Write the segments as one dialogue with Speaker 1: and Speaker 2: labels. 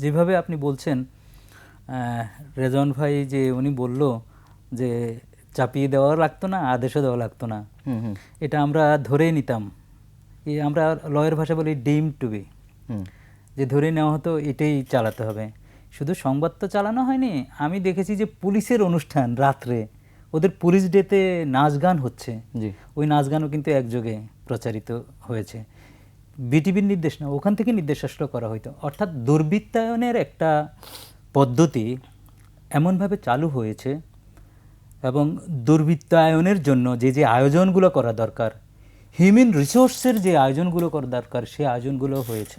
Speaker 1: যেভাবে আপনি বলছেন রেজন ভাই যে উনি বলল যে চাপিয়ে দেওয়া লাগতো না আদেশও দেওয়া লাগতো না। এটা আমরা ধরেই নিতাম। আমরা লয়ের ভাষা বলি ডিম টু বি। যে ধরে নেওয়া হতো এটাই চালাতে হবে। শুধু সংবাদ তো চালানো হয়নি আমি দেখেছি যে পুলিশের অনুষ্ঠান রাত্রে। ওদের পুলিশ ডেতে নাচ গান হচ্ছে। ওই নাচ গানও কিন্তু একযোগে প্রচারিত হয়েছে। বিটিভির নির্দেশ না ওখান থেকে নির্দেশ আসলে করা হইতো। অর্থাৎ দুর্বৃত্তায়নের একটা পদ্ধতি এমনভাবে চালু হয়েছে এবং দুর্বৃত্তায়নের জন্য যে যে আয়োজনগুলো করা দরকার হিউম্যান রিসোর্সের যে আয়োজনগুলো করা দরকার সেই আয়োজনগুলো হয়েছে।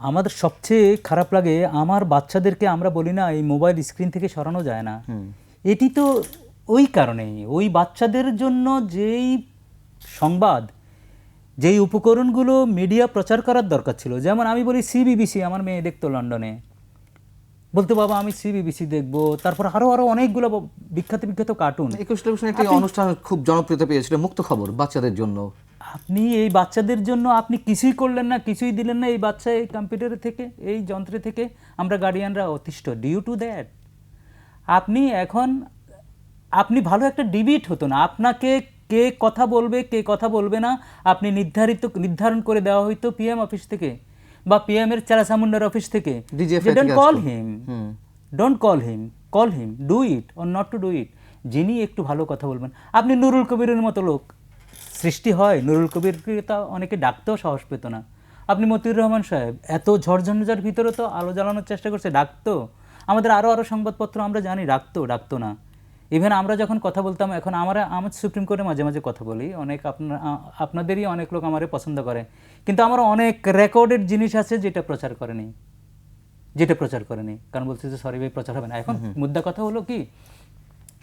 Speaker 1: আমাদের সবচেয়ে খারাপ লাগে আমার বাচ্চাদেরকে আমরা বলি না এই মোবাইল স্ক্রিন থেকে সরানো যায় না। এটি তো ওই কারণেই ওই বাচ্চাদের জন্য যেই সংবাদ যেই উপকরণগুলো মিডিয়া প্রচার করার দরকার ছিল যেমন আমি বলি সিবিবিসি আমার মেয়ে দেখতো লন্ডনে। বলতো বাবা আমি সিবিবিসি দেখব। তারপর আরও আরও অনেকগুলো বিখ্যাত বিখ্যাত কার্টুন
Speaker 2: একুশ টেলিভিশনে একটি অনুষ্ঠান খুব জনপ্রিয়তা পেয়েছিল মুক্ত খবর বাচ্চাদের জন্য।
Speaker 1: আপনি এই বাচ্চাদের জন্য আপনি কিছুই করলেন না কিছুই দিলেন না এই বাচ্চা এই কম্পিউটার থেকে এই যন্ত্রে থেকে। আমরা গার্ডিয়ানরা অতিষ্ঠ ডিউ টু দ্যাট আপনি এখন আপনি ভালো একটা ডিবিট হতো না। আপনাকে কে কথা বলবে কে কথা বলবে না আপনি নির্ধারিত নির্ধারণ করে দেওয়া হইতো পিএম অফিস থেকে বা পিএম এর চারাসামুন্ডার অফিস থেকে। Don't call him
Speaker 2: hmm.
Speaker 1: Don't call him call him do it or not to do it যিনি একটু ভালো কথা বলবেন। আপনি নুরুল কবিরের মতো লোক। সৃষ্টি হয় নুরুল কবিরকে তা অনেকে ডাকতেও সাহস পেত না। আপনি মতিউর রহমান সাহেব এত ঝড়ঝঞ্ঝার ভিতরে তো আলো জ্বালানোর চেষ্টা করছে ডাকতো। আমাদের আরও আরও সংবাদপত্র আমরা জানি ডাকতো ডাকতো না। ইভেন আমরা যখন কথা বলতাম এখন আমরা আমার সুপ্রিম কোর্টে মাঝে মাঝে কথা বলি। অনেক আপনার আপনাদেরই অনেক লোক আমারে পছন্দ করে। কিন্তু আমার অনেক রেকর্ডেড জিনিস আছে যেটা প্রচার করেনি। যেটা প্রচার করেনি। কারণ বলছে যে সরি ভাই প্রচার হবে না। এখন মুদ্রা কথা হলো কি?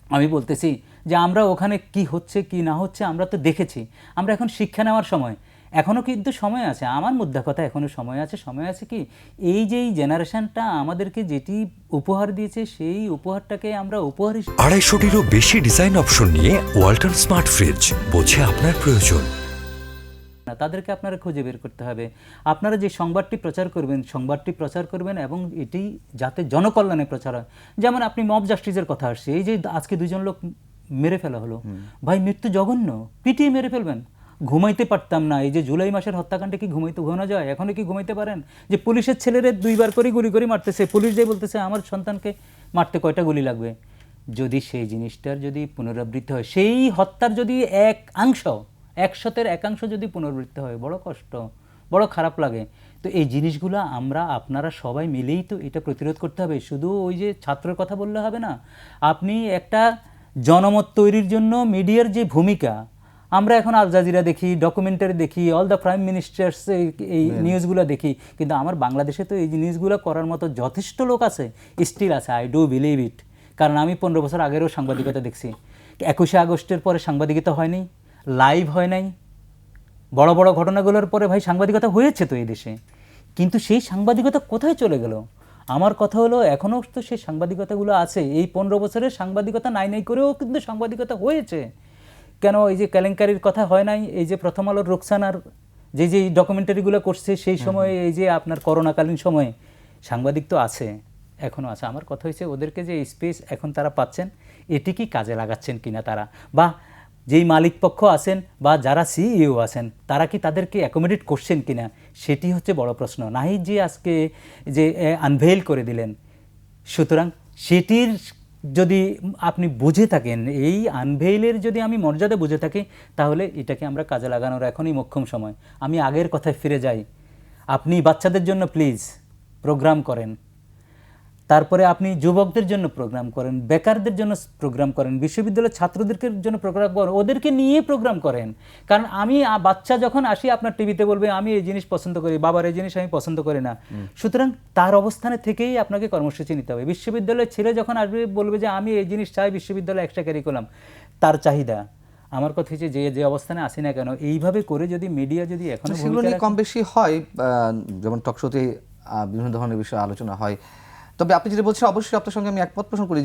Speaker 1: আমি বলতেছি যে আমরা ওখানে কি হচ্ছে কি না হচ্ছে আমরা তো দেখেছি। আমরা এখন শিক্ষা নেওয়ার সময়। এখনও কিন্তু সময় আছে আমার মুদ্রা কথা এখনও সময় আছে। সময় আছে কি? এই যে এই জেনারেশনটা আমাদেরকে যেটি উপহার দিয়েছে সেই উপহারটাকে আমরা উপহার
Speaker 3: আড়াইশোটিরও বেশি ডিজাইন অপশন নিয়ে ওয়ালটন স্মার্ট ফ্রিজ বোঝে আপনার প্রয়োজন।
Speaker 1: না তাদেরকে আপনারা খুঁজে বের করতে হবে। আপনারা যে সংবাদটি প্রচার করবেন সংবাদটি প্রচার করবেন এবং এটি যাতে জনকল্যাণে প্রচার হয়। যেমন আপনি মব জাস্টিসের কথা আসছে এই যে আজকে দুজন লোক মেরে ফেলা হলো। ভাই মৃত্যু জঘন্য। পিটিয়ে মেরে ফেলবেন। ঘুমাইতে পারতাম না। এই যে জুলাই মাসের হত্যাকাণ্ডে কি ঘুমাইতে ঘুমানো যায়? এখনও কি ঘুমাইতে পারেন? যে পুলিশের ছেলেরে দুইবার করে গুলি করে মারতেছে, পুলিশ যে বলতেছে, আমার সন্তানকে মারতে কয়টা গুলি লাগবে? যদি সেই জিনিসটার যদি পুনরাবৃত্তি হয়, সেই হত্যার যদি এক অংশ, একশতের একাংশ যদি পুনরাবৃত্তি হয়, বড় কষ্ট, বড় খারাপ লাগে। তো এই জিনিসগুলো আমরা, আপনারা সবাই মিলেই তো এটা প্রতিরোধ করতে হবে। শুধু ওই যে ছাত্রের কথা বললে হবে না। আপনি একটা জনমত তৈরির জন্য মিডিয়ার যে ভূমিকা আমরা এখন আল জাজিরা দেখি ডকুমেন্টারি দেখি অল দ্য প্রাইম মিনিস্টার্স এই নিউজগুলো দেখি। কিন্তু আমার বাংলাদেশে তো এই নিউজগুলো করার মতো যথেষ্ট লোক আছে স্টিল আছে আই ডু বিলিভ ইট কারণ আমি পনেরো বছর আগেরও সাংবাদিকতা দেখছি। একুশে আগস্টের পরে সাংবাদিকতা হয়নি লাইভ হয় নাই। বড় বড় ঘটনাগুলোর পরে ভাই সাংবাদিকতা হয়েছে তো এই দেশে। কিন্তু সেই সাংবাদিকতা কোথায় চলে গেল? আমার কথা হলো এখনও তো সেই সাংবাদিকতাগুলো আছে। এই পনেরো বছরের সাংবাদিকতা নাই নাই করেও কিন্তু সাংবাদিকতা হয়েছে। কেন এই যে কেলেঙ্কারির কথা হয় নাই? এই যে প্রথম আলোর রোকসানার যে যে ডকুমেন্টারিগুলো করছে সেই সময়ে এই যে আপনার করোনাকালীন সময়ে সাংবাদিক তো আছে এখনও আছে। আমার কথা হয়েছে ওদেরকে যে স্পেস এখন তারা পাচ্ছেন এটি কি কাজে লাগাচ্ছেন কিনা তারা? বা যেই মালিক পক্ষ আছেন বা যারা সিইও আছেন তারা কি তাদেরকে অ্যাকোমোডেট করছেন কিনা? সেটি হচ্ছে বড় প্রশ্ন। নাহিদ যে আজকে যে আনভেল করে দিলেন। সুতরাং সেটির যদি আপনি বুঝে থাকেন, এই আনভেইলের যদি আমি মর্যাদা বুঝে থাকি, তাহলে এটাকে আমরা কাজে লাগানোর এখনই মোক্ষম সময়। আমি আগের কথায় ফিরে যাই। আপনি বাচ্চাদের জন্য প্লিজ প্রোগ্রাম করেন। তারপরে আপনি যুবকদের জন্য প্রোগ্রাম করেন বেকারদের জন্য প্রোগ্রাম করেন বিশ্ববিদ্যালয়ের ছাত্রদের জন্য প্রোগ্রাম করেন ওদেরকে নিয়ে প্রোগ্রাম করেন। কারণ আমি বাচ্চা যখন আসি আপনার টিভিতে বলবে আমি এই জিনিস পছন্দ করি বাবার এই জিনিস আমি পছন্দ করি না। সুতরাং তার অবস্থানে থেকেই আপনাকে কর্মসূচি নিতে হবে। বিশ্ববিদ্যালয়ের ছেলে যখন আসবে বলবে যে আমি এই জিনিস চাই বিশ্ববিদ্যালয় এক্সট্রা ক্যারিকুলাম তার চাহিদা। আমার কথা হচ্ছে যে যে অবস্থানে আসি না কেন এইভাবে করে যদি মিডিয়া যদি এখন
Speaker 2: সেগুলো নিয়ে কম বেশি হয় যেমন টকশোতে বিভিন্ন ধরনের বিষয়ে আলোচনা হয়। তবে আপনি যেটা বলছেন অবশ্যই আপনার সঙ্গে আমি একমত পোষণ করি